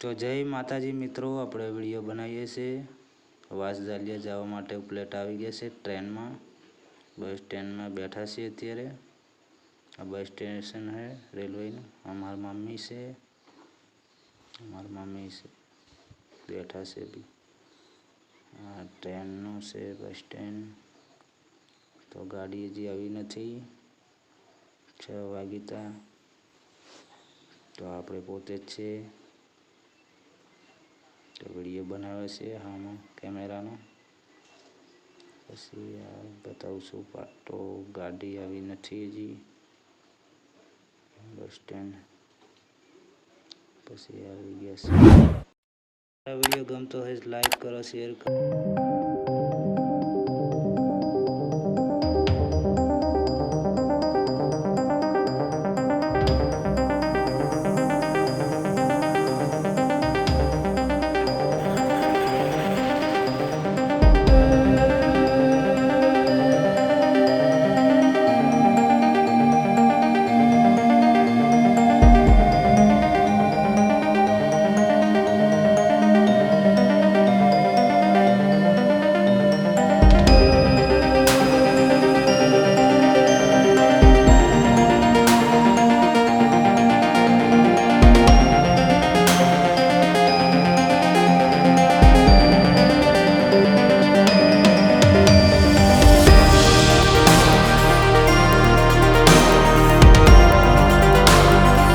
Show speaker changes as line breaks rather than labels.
તો જય માતાજી મિત્રો, આપણે વીડિયો બનાવીએ છીએ. વાંસદાલિયા જવા માટે પ્લેટ આવી ગયા છે ટ્રેનમાં. બસ સ્ટેન્ડમાં બેઠા છીએ અત્યારે. આ બસ સ્ટેશન છે રેલવેનું. અમારી મમ્મી છે. અમારી મમ્મી છે. બેઠા છે બી. આ ટ્રેનનું છે બસ સ્ટેન્ડ. તો ગાડી હજી આવી નથી. છ વાગીતા તો. આપણે પોતે જ છે તો વીડિયો બનાવે છે આમાં કેમેરાનો પછી આ બતાવું છું પાટો, ગાડી આવી નથી હજી. બસ સ્ટેન્ડ પછી આવી ગયા છે. વીડિયો ગમતો હોય લાઈક કરો શેર કરો.